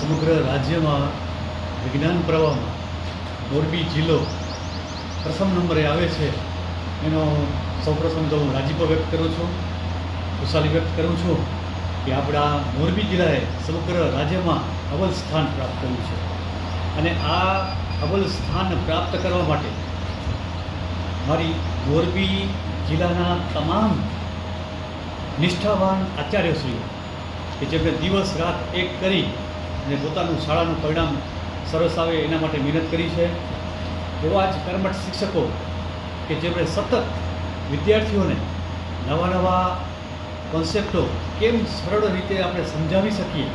સમગ્ર રાજ્યમાં વિજ્ઞાન પ્રવાહમાં મોરબી જિલ્લો પ્રથમ નંબરે આવે છે. એનો સૌપ્રથમ તો હું રાજીપો વ્યક્ત કરું છું. ખુશાલી વ્યક્ત કરું છું કે આપણા મોરબી જિલ્લાએ સમગ્ર રાજ્યમાં અવલ સ્થાન પ્રાપ્ત કર્યું છે. અને આ અવલ સ્થાન પ્રાપ્ત કરવા માટે મારી મોરબી જિલ્લાના તમામ નિષ્ઠાવાન આચાર્યશ્રીઓ કે જેમણે દિવસ રાત એક કરી અને પોતાનું શાળાનું પરિણામ સરસ આવે એના માટે મહેનત કરી છે. એવા જ કર્મઠ શિક્ષકો કે જેમણે સતત વિદ્યાર્થીઓને નવા નવા કોન્સેપ્ટો કેમ સરળ રીતે આપણે સમજાવી શકીએ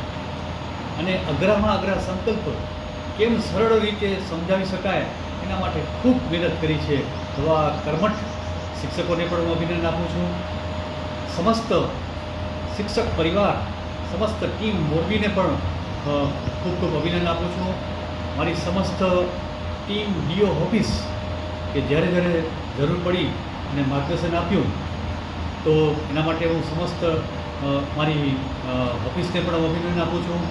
અને અઘરામાં અઘરા સંકલ્પ કેમ સરળ રીતે સમજાવી શકાય એના માટે ખૂબ મહેનત કરી છે. એવા કર્મઠ શિક્ષકોને પણ હું અભિનંદન આપું છું. સમસ્ત શિક્ષક પરિવાર, સમસ્ત ટીમ મોરબીને પણ ખૂબ ખૂબ અભિનંદન આપું છું. મારી સમસ્ત ટીમ ડીઓ ઓફિસ કે જ્યારે જ્યારે જરૂર પડી અને માર્ગદર્શન આપ્યું, તો એના માટે હું સમસ્ત મારી ઓફિસને પણ અભિનંદન આપું છું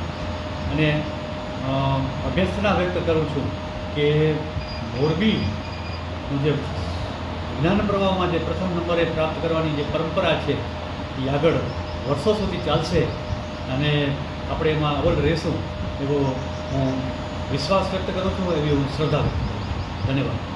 અને અભ્યર્થના વ્યક્ત કરું છું કે મોરબીનું જે જ્ઞાન પ્રવાહમાં જે પ્રથમ નંબરે પ્રાપ્ત કરવાની જે પરંપરા છે, એ આગળ વર્ષો સુધી ચાલશે અને આપણે એમાં અવ્વલ રહેશું એવો હું વિશ્વાસ વ્યક્ત કરું છું, એવી હું શ્રદ્ધા વ્યક્ત કરું છું. ધન્યવાદ.